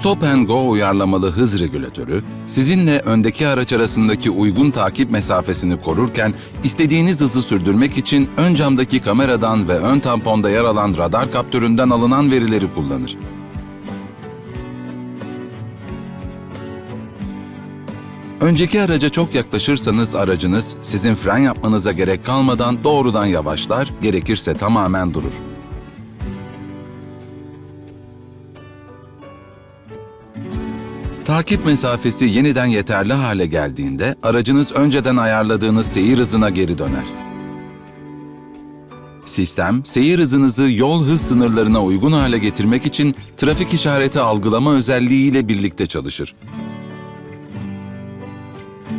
Stop and Go uyarlamalı hız regülatörü, sizinle öndeki araç arasındaki uygun takip mesafesini korurken, istediğiniz hızı sürdürmek için ön camdaki kameradan ve ön tamponda yer alan radar kaptöründen alınan verileri kullanır. Önceki araca çok yaklaşırsanız aracınız sizin fren yapmanıza gerek kalmadan doğrudan yavaşlar, gerekirse tamamen durur. Takip mesafesi yeniden yeterli hale geldiğinde aracınız önceden ayarladığınız seyir hızına geri döner. Sistem, seyir hızınızı yol hız sınırlarına uygun hale getirmek için trafik işareti algılama özelliğiyle birlikte çalışır.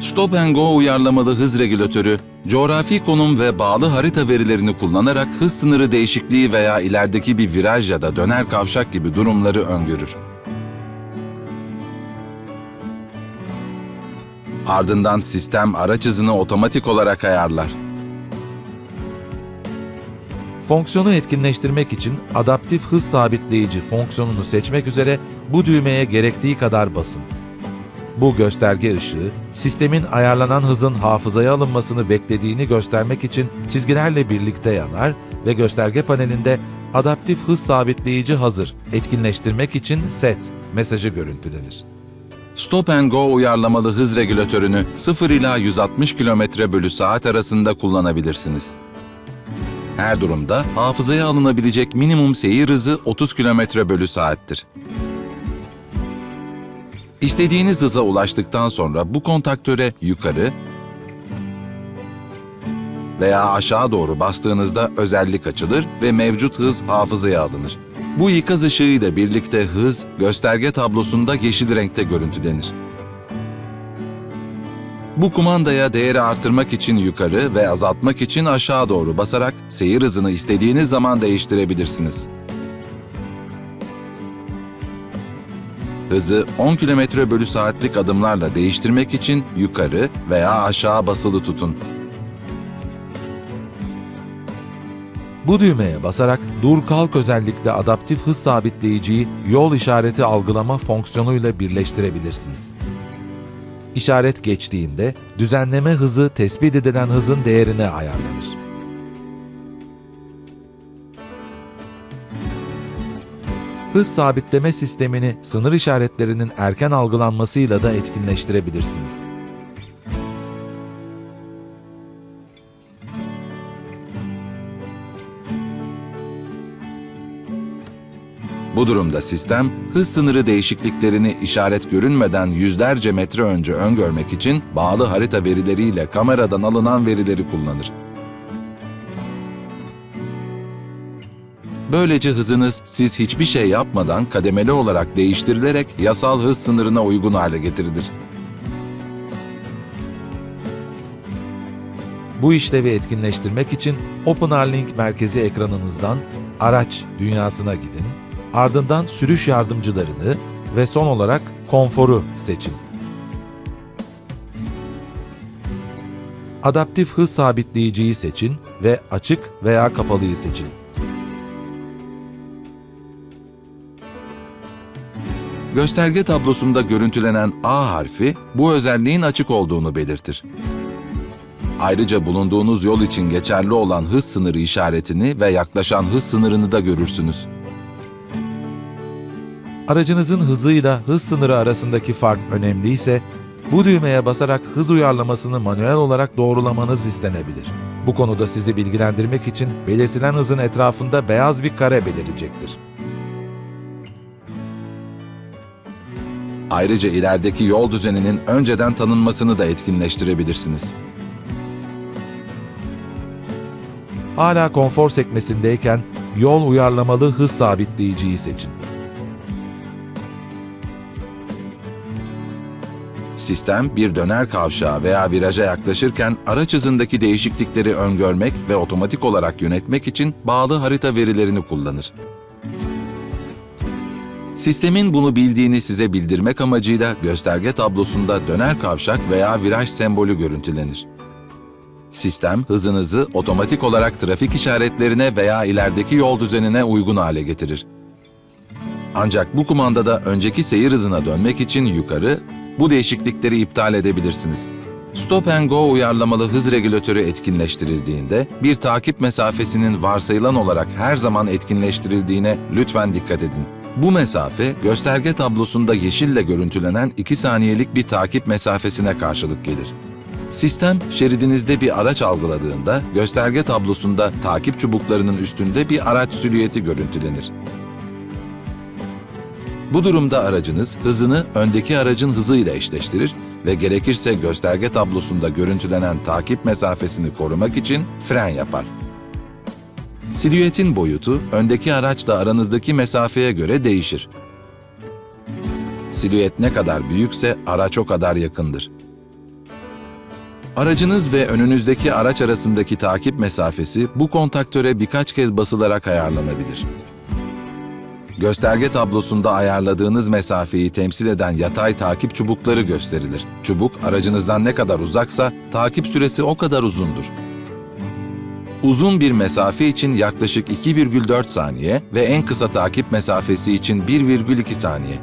Stop and Go uyarlamalı hız regülatörü, coğrafi konum ve bağlı harita verilerini kullanarak hız sınırı değişikliği veya ilerideki bir viraj ya da döner kavşak gibi durumları öngörür. Ardından sistem araç hızını otomatik olarak ayarlar. Fonksiyonu etkinleştirmek için adaptif hız sabitleyici fonksiyonunu seçmek üzere bu düğmeye gerektiği kadar basın. Bu gösterge ışığı, sistemin ayarlanan hızın hafızaya alınmasını beklediğini göstermek için çizgilerle birlikte yanar ve gösterge panelinde adaptif hız sabitleyici hazır, etkinleştirmek için set mesajı görüntülenir. Stop and Go uyarlamalı hız regülatörünü 0 ila 160 km bölü saat arasında kullanabilirsiniz. Her durumda hafızaya alınabilecek minimum seyir hızı 30 km bölü saattir. İstediğiniz hıza ulaştıktan sonra bu kontaktöre yukarı veya aşağı doğru bastığınızda özellik açılır ve mevcut hız hafızaya alınır. Bu ikaz ışığı ile birlikte hız gösterge tablosunda yeşil renkte görüntülenir. Bu kumandaya değeri artırmak için yukarı ve azaltmak için aşağı doğru basarak seyir hızını istediğiniz zaman değiştirebilirsiniz. Hızı 10 km bölü saatlik adımlarla değiştirmek için yukarı veya aşağı basılı tutun. Bu düğmeye basarak dur kalk özellikle adaptif hız sabitleyiciyi yol işareti algılama fonksiyonuyla birleştirebilirsiniz. İşaret geçtiğinde düzenleme hızı tespit edilen hızın değerine ayarlanır. Hız sabitleme sistemini sınır işaretlerinin erken algılanmasıyla da etkinleştirebilirsiniz. Bu durumda sistem, hız sınırı değişikliklerini işaret görünmeden yüzlerce metre önce öngörmek için bağlı harita verileriyle kameradan alınan verileri kullanır. Böylece hızınız siz hiçbir şey yapmadan kademeli olarak değiştirilerek yasal hız sınırına uygun hale getirilir. Bu işlevi etkinleştirmek için OpenRLink merkezi ekranınızdan Araç dünyasına gidin, ardından sürüş yardımcılarını ve son olarak konforu seçin. Adaptif hız sabitleyiciyi seçin ve açık veya kapalıyı seçin. Gösterge tablosunda görüntülenen A harfi bu özelliğin açık olduğunu belirtir. Ayrıca bulunduğunuz yol için geçerli olan hız sınırı işaretini ve yaklaşan hız sınırını da görürsünüz. Aracınızın hızıyla hız sınırı arasındaki fark önemliyse, bu düğmeye basarak hız uyarlamasını manuel olarak doğrulamanız istenebilir. Bu konuda sizi bilgilendirmek için belirtilen hızın etrafında beyaz bir kare belirecektir. Ayrıca ilerideki yol düzeninin önceden tanınmasını da etkinleştirebilirsiniz. Hala konfor sekmesindeyken yol uyarlamalı hız sabitleyiciyi seçin. Sistem bir döner kavşağa veya viraja yaklaşırken araç hızındaki değişiklikleri öngörmek ve otomatik olarak yönetmek için bağlı harita verilerini kullanır. Sistemin bunu bildiğini size bildirmek amacıyla gösterge tablosunda döner kavşak veya viraj sembolü görüntülenir. Sistem hızınızı otomatik olarak trafik işaretlerine veya ilerideki yol düzenine uygun hale getirir. Ancak bu kumandada önceki seyir hızına dönmek için yukarı, bu değişiklikleri iptal edebilirsiniz. Stop and Go uyarlamalı hız regülatörü etkinleştirildiğinde bir takip mesafesinin varsayılan olarak her zaman etkinleştirildiğine lütfen dikkat edin. Bu mesafe gösterge tablosunda yeşille görüntülenen 2 saniyelik bir takip mesafesine karşılık gelir. Sistem şeridinizde bir araç algıladığında gösterge tablosunda takip çubuklarının üstünde bir araç silüeti görüntülenir. Bu durumda aracınız hızını öndeki aracın hızıyla eşleştirir ve gerekirse gösterge tablosunda görüntülenen takip mesafesini korumak için fren yapar. Silüetin boyutu öndeki araçla aranızdaki mesafeye göre değişir. Silüet ne kadar büyükse araç o kadar yakındır. Aracınız ve önünüzdeki araç arasındaki takip mesafesi bu kontaktöre birkaç kez basılarak ayarlanabilir. Gösterge tablosunda ayarladığınız mesafeyi temsil eden yatay takip çubukları gösterilir. Çubuk aracınızdan ne kadar uzaksa takip süresi o kadar uzundur. Uzun bir mesafe için yaklaşık 2,4 saniye ve en kısa takip mesafesi için 1,2 saniye.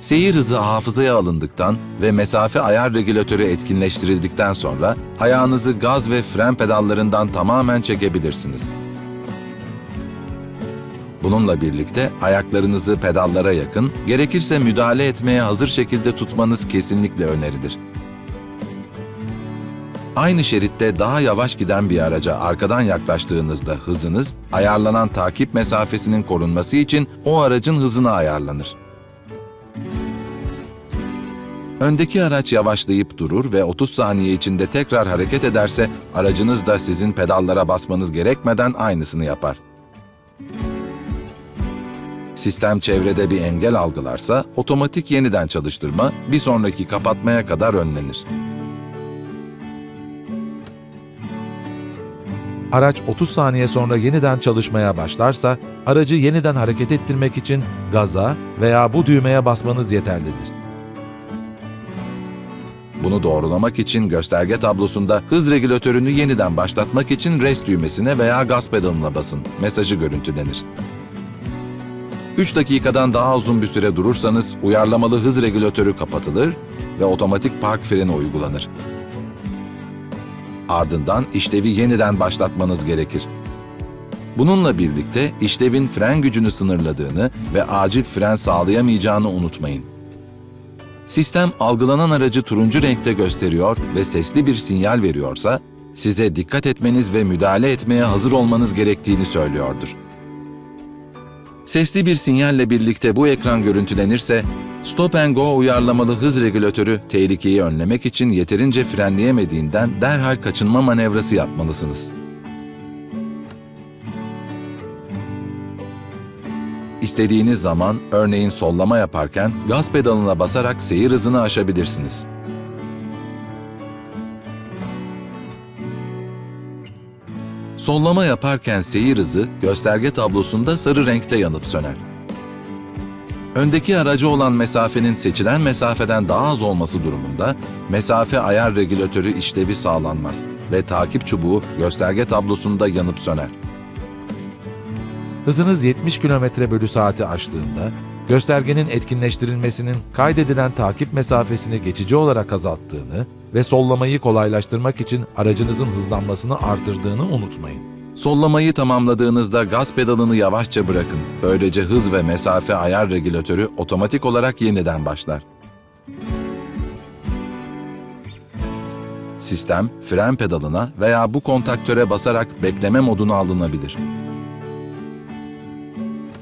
Seyir hızı hafızaya alındıktan ve mesafe ayar regülatörü etkinleştirildikten sonra ayağınızı gaz ve fren pedallarından tamamen çekebilirsiniz. Bununla birlikte ayaklarınızı pedallara yakın, gerekirse müdahale etmeye hazır şekilde tutmanız kesinlikle önerilir. Aynı şeritte daha yavaş giden bir araca arkadan yaklaştığınızda hızınız, ayarlanan takip mesafesinin korunması için o aracın hızına ayarlanır. Öndeki araç yavaşlayıp durur ve 30 saniye içinde tekrar hareket ederse aracınız da sizin pedallara basmanız gerekmeden aynısını yapar. Sistem çevrede bir engel algılarsa otomatik yeniden çalıştırma bir sonraki kapatmaya kadar önlenir. Araç 30 saniye sonra yeniden çalışmaya başlarsa, aracı yeniden hareket ettirmek için gaza veya bu düğmeye basmanız yeterlidir. Bunu doğrulamak için gösterge tablosunda hız regülatörünü yeniden başlatmak için rest düğmesine veya gaz pedalına basın. Mesajı görüntülenir. 3 dakikadan daha uzun bir süre durursanız uyarlamalı hız regülatörü kapatılır ve otomatik park freni uygulanır. Ardından işlevi yeniden başlatmanız gerekir. Bununla birlikte işlevin fren gücünü sınırladığını ve acil fren sağlayamayacağını unutmayın. Sistem algılanan aracı turuncu renkte gösteriyor ve sesli bir sinyal veriyorsa, size dikkat etmeniz ve müdahale etmeye hazır olmanız gerektiğini söylüyordur. Sesli bir sinyalle birlikte bu ekran görüntülenirse, Stop and Go uyarlamalı hız regülatörü tehlikeyi önlemek için yeterince frenleyemediğinden derhal kaçınma manevrası yapmalısınız. İstediğiniz zaman, örneğin sollama yaparken gaz pedalına basarak seyir hızını aşabilirsiniz. Sollama yaparken seyir hızı gösterge tablosunda sarı renkte yanıp söner. Öndeki aracı olan mesafenin seçilen mesafeden daha az olması durumunda mesafe ayar regülatörü işlevi sağlanmaz ve takip çubuğu gösterge tablosunda yanıp söner. Hızınız 70 km bölü saati aştığında, göstergenin etkinleştirilmesinin kaydedilen takip mesafesini geçici olarak azalttığını ve sollamayı kolaylaştırmak için aracınızın hızlanmasını artırdığını unutmayın. Sollamayı tamamladığınızda gaz pedalını yavaşça bırakın. Böylece hız ve mesafe ayar regülatörü otomatik olarak yeniden başlar. Sistem, fren pedalına veya bu kontaktöre basarak bekleme moduna alınabilir.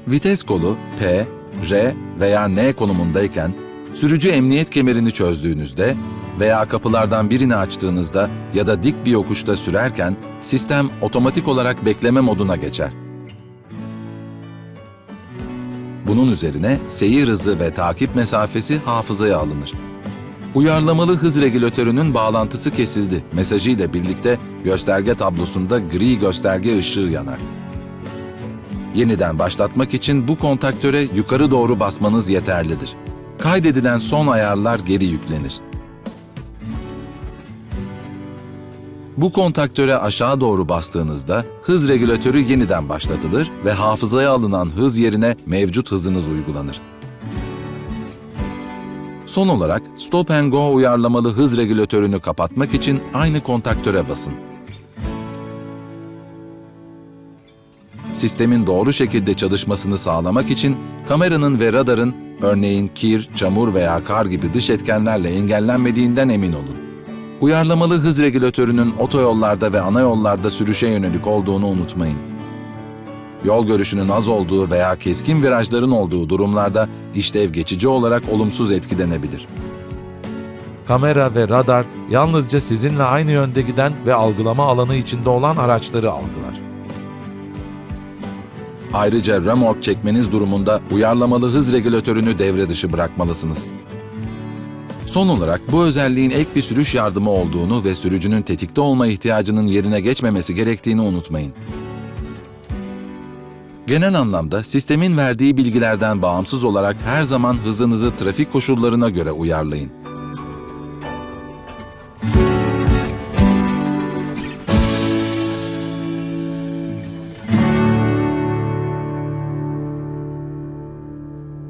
Vites kolu P, R veya N konumundayken sürücü emniyet kemerini çözdüğünüzde veya kapılardan birini açtığınızda ya da dik bir yokuşta sürerken sistem otomatik olarak bekleme moduna geçer. Bunun üzerine seyir hızı ve takip mesafesi hafızaya alınır. Uyarlamalı hız regülatörünün bağlantısı kesildi mesajıyla birlikte gösterge tablosunda gri gösterge ışığı yanar. Yeniden başlatmak için bu kontaktöre yukarı doğru basmanız yeterlidir. Kaydedilen son ayarlar geri yüklenir. Bu kontaktöre aşağı doğru bastığınızda hız regülatörü yeniden başlatılır ve hafızaya alınan hız yerine mevcut hızınız uygulanır. Son olarak Stop and Go uyarlamalı hız regülatörünü kapatmak için aynı kontaktöre basın. Sistemin doğru şekilde çalışmasını sağlamak için kameranın ve radarın örneğin kir, çamur veya kar gibi dış etkenlerle engellenmediğinden emin olun. Uyarlamalı hız regülatörünün otoyollarda ve ana yollarda sürüşe yönelik olduğunu unutmayın. Yol görüşünün az olduğu veya keskin virajların olduğu durumlarda işlev geçici olarak olumsuz etkilenebilir. Kamera ve radar yalnızca sizinle aynı yönde giden ve algılama alanı içinde olan araçları algılar. Ayrıca remork çekmeniz durumunda uyarlamalı hız regülatörünü devre dışı bırakmalısınız. Son olarak bu özelliğin ek bir sürüş yardımı olduğunu ve sürücünün tetikte olma ihtiyacının yerine geçmemesi gerektiğini unutmayın. Genel anlamda sistemin verdiği bilgilerden bağımsız olarak her zaman hızınızı trafik koşullarına göre uyarlayın.